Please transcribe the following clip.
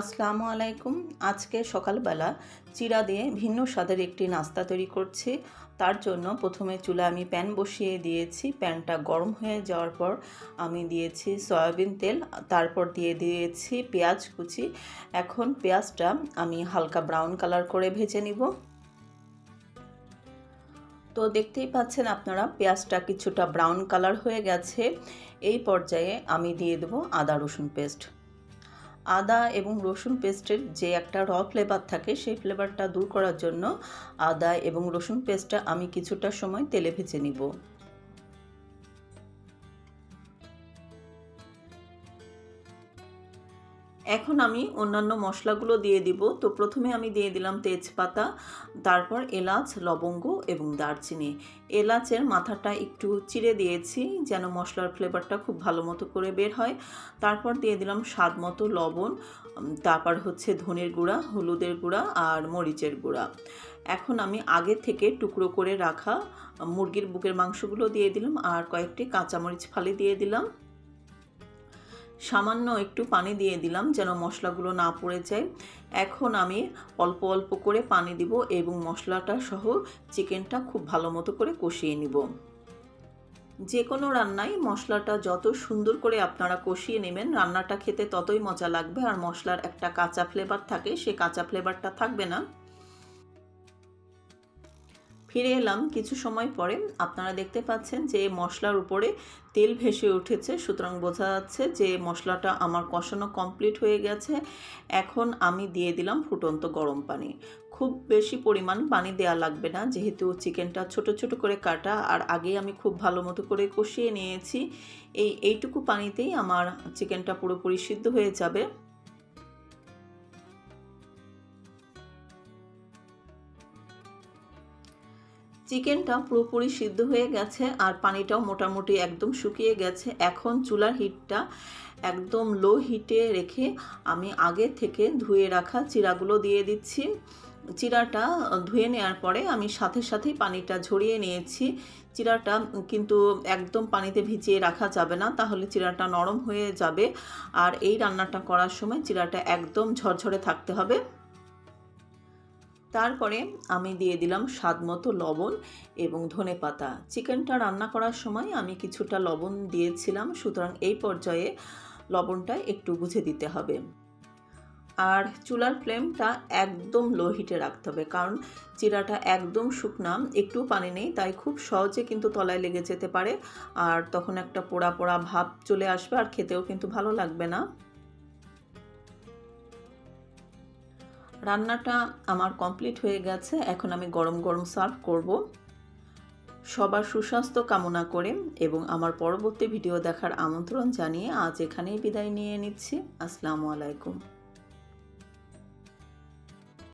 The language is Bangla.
আসসালামু আলাইকুম। আজকে সকালবেলা চিরা দিয়ে ভিন্ন স্বাদের একটি নাস্তা তৈরি করছি। তার জন্য প্রথমে চুলা আমি প্যান বসিয়ে দিয়েছি। প্যানটা গরম হয়ে যাওয়ার পর আমি দিয়েছি সয়াবিন তেল, তারপর দিয়ে দিয়েছি পেঁয়াজ কুচি। এখন পেঁয়াজটা আমি হালকা ব্রাউন কালার করে ভেজে নিব। তো দেখতেই পাচ্ছেন আপনারা, পেঁয়াজটা কিছুটা ব্রাউন কালার হয়ে গেছে। এই পর্যায়ে আমি দিয়ে দেবো আদা রসুন পেস্ট। আদা এবং রসুন পেস্টের যে একটা র ফ্লেভার থাকে, সেই ফ্লেভারটা দূর করার জন্য আদা এবং রসুন পেস্টটা আমি কিছুটা সময় তেলে ভেজে নিব। এখন আমি অন্যান্য মশলাগুলো দিয়ে দিব। তো প্রথমে আমি দিয়ে দিলাম তেজপাতা, তারপর এলাচ, লবঙ্গ এবং দারচিনি। এলাচের মাথাটা একটু চিড়ে দিয়েছি যেন মশলার ফ্লেভারটা খুব ভালো মতো করে বের হয়। তারপর দিয়ে দিলাম স্বাদ মতো লবণ তারপর হচ্ছে ধনের গুঁড়া, হলুদের গুঁড়া আর মরিচের গুঁড়া। এখন আমি আগে থেকে টুকরো করে রাখা মুরগির বুকের মাংসগুলো দিয়ে দিলাম আর কয়েকটি কাঁচামরিচ ফালি দিয়ে দিলাম। সামান্য একটু পানি দিয়ে দিলাম যেন মশলাগুলো না পড়ে যায়। এখন আমি অল্প অল্প করে পানি দিব এবং মশলাটা সহ চিকেনটা খুব ভালো মতো করে কষিয়ে নিব। যে কোনো রান্নায় মশলাটা যত সুন্দর করে আপনারা কষিয়ে নেবেন, রান্নাটা খেতে ততই মজা লাগবে। আর মশলার একটা কাঁচা ফ্লেভার থাকে, সে কাঁচা ফ্লেভারটা থাকবে না। ফিরে এলাম কিছু সময় পরে। আপনারা দেখতে পাচ্ছেন যে মশলার উপরে তেল ভেসে উঠেছে। সুতরাং বোঝা যাচ্ছে যে মশলাটা আমার কষানো কমপ্লিট হয়ে গেছে। এখন আমি দিয়ে দিলাম ফুটন্ত গরম পানি। খুব বেশি পরিমাণ পানি দেওয়া লাগবে না, যেহেতু চিকেনটা ছোট ছোট করে কাটা আর আগে আমি খুব ভালো মতো করে কষিয়ে নিয়েছি। এই এইটুকু পানিতেই আমার চিকেনটা পুরোপুরি সিদ্ধ হয়ে যাবে। চিকেনটা পুরোপুরি সিদ্ধ হয়ে গেছে আর পানিটাও মোটামুটি একদম শুকিয়ে গেছে। এখন চুলার হিটটা একদম লো হিটে রেখে আমি আগে থেকে ধুয়ে রাখা চিরাগুলো দিয়ে দিচ্ছি। চিরাটা ধুয়ে নেওয়ার পরে আমি সাথে সাথেই পানিটা ঝরিয়ে নিয়েছি। চিরাটা কিন্তু একদম পানিতে ভিজিয়ে রাখা যাবে না, তাহলে চিরাটা নরম হয়ে যাবে। আর এই রান্নাটা করার সময় চিরাটা একদম ঝরঝরে থাকতে হবে। তারপরে আমি দিয়ে দিলাম স্বাদ মতো লবণ এবং ধনে পাতা। চিকেনটা রান্না করার সময় আমি কিছুটা লবণ দিয়েছিলাম, সুতরাং এই পর্যায়ে লবণটা একটু বুঝে দিতে হবে। আর চুলার ফ্লেমটা একদম লো হিটে রাখতে হবে, কারণ চিরাটা একদম শুকনা, একটু পানি নেই, তাই খুব সহজে কিন্তু তলায় লেগে যেতে পারে। আর তখন একটা পোড়া পোড়া ভাব চলে আসবে, আর খেতেও কিন্তু ভালো লাগবে না। রান্নাটা আমার কমপ্লিট হয়ে গেছে, এখন আমি গরম গরম সার্ভ করব। সবার সুস্বাস্থ্য কামনা করে এবং আমার পরবর্তী ভিডিও দেখার আমন্ত্রণ জানিয়ে আজ এখানেই বিদায় নিয়ে নিচ্ছি। আসসালামু আলাইকুম।